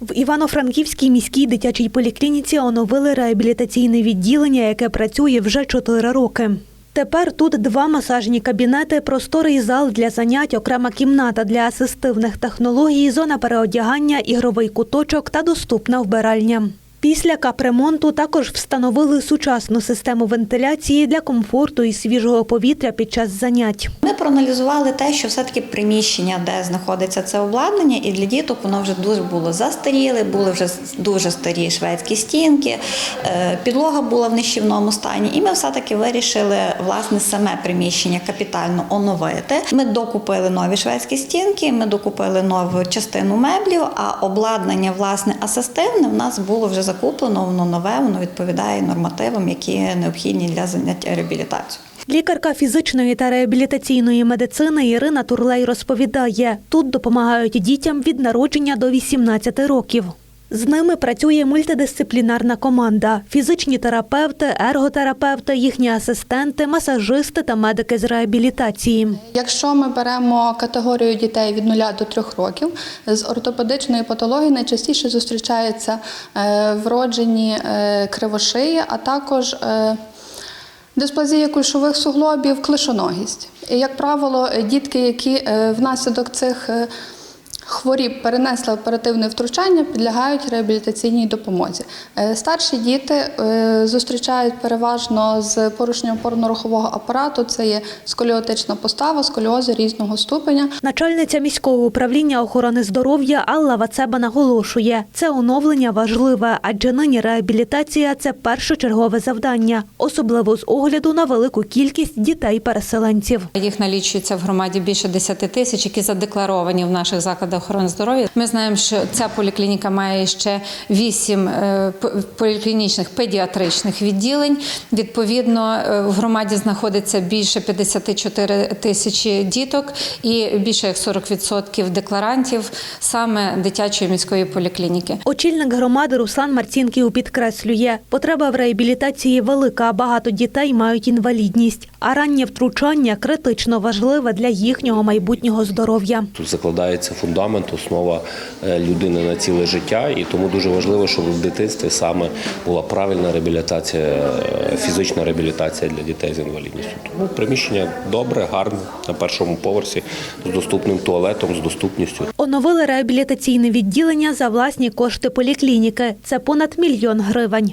В Івано-Франківській міській дитячій поліклініці оновили реабілітаційне відділення, яке працює вже 4 роки. Тепер тут два масажні кабінети, просторий зал для занять, окрема кімната для асистивних технологій, зона переодягання, ігровий куточок та доступна вбиральня. Після капремонту також встановили сучасну систему вентиляції для комфорту і свіжого повітря під час занять. Проаналізували те, що все-таки приміщення, де знаходиться це обладнання, і для діток воно вже дуже було застаріле, були вже дуже старі шведські стінки, е, підлога була в нищівному стані. І ми все-таки вирішили власне саме приміщення капітально оновити. Ми докупили нові шведські стінки, ми докупили нову частину меблів, а обладнання власне асистивне в нас було вже закуплено, воно нове, воно відповідає нормативам, які необхідні для заняття реабілітацією. Лікарка фізичної та реабілітаційної медицини Ірина Турлей розповідає, тут допомагають дітям від народження до 18 років. З ними працює мультидисциплінарна команда: фізичні терапевти, ерготерапевти, їхні асистенти, масажисти та медики з реабілітації. Якщо ми беремо категорію дітей від 0 до 3 років, з ортопедичної патології найчастіше зустрічаються е, вроджені е, кривошиї, а також е, дисплазія кульшових суглобів, клишоногість. І, як правило, дітки, які е, внаслідок цих хворіб перенесли оперативне втручання, підлягають реабілітаційній допомозі. Е, Старші діти е, зустрічають переважно з порушенням опорно-рухового апарату. Це є сколіотична постава, сколіози різного ступеня. Начальниця міського управління охорони здоров'я Алла Вацеба наголошує, це оновлення важливе, адже нині реабілітація це першочергове завдання, особливо з огляду на велику кількість дітей-переселенців. Їх налічується в громаді більше 10 тисяч, які задекларовані в наших закладах охорони здоров'я. Ми знаємо, що ця поліклініка має ще 8 е, поліклінічних педіатричних відділень. Відповідно, е, в громаді знаходиться більше 54 тисячі діток і більше як 40% декларантів саме дитячої міської поліклініки. Очільник громади Руслан Марцінків підкреслює, потреба в реабілітації велика, багато дітей мають інвалідність, а раннє втручання критично важливе для їхнього майбутнього здоров'я. Тут закладається фундамент, основа е, людини на ціле життя, і тому дуже важливо, щоб в дитинстві саме була правильна реабілітація, е, фізична реабілітація для дітей з інвалідністю. Тому приміщення добре, гарне на першому поверсі з доступним туалетом, з доступністю. Оновили реабілітаційне відділення за власні кошти поліклініки. Це понад мільйон гривень.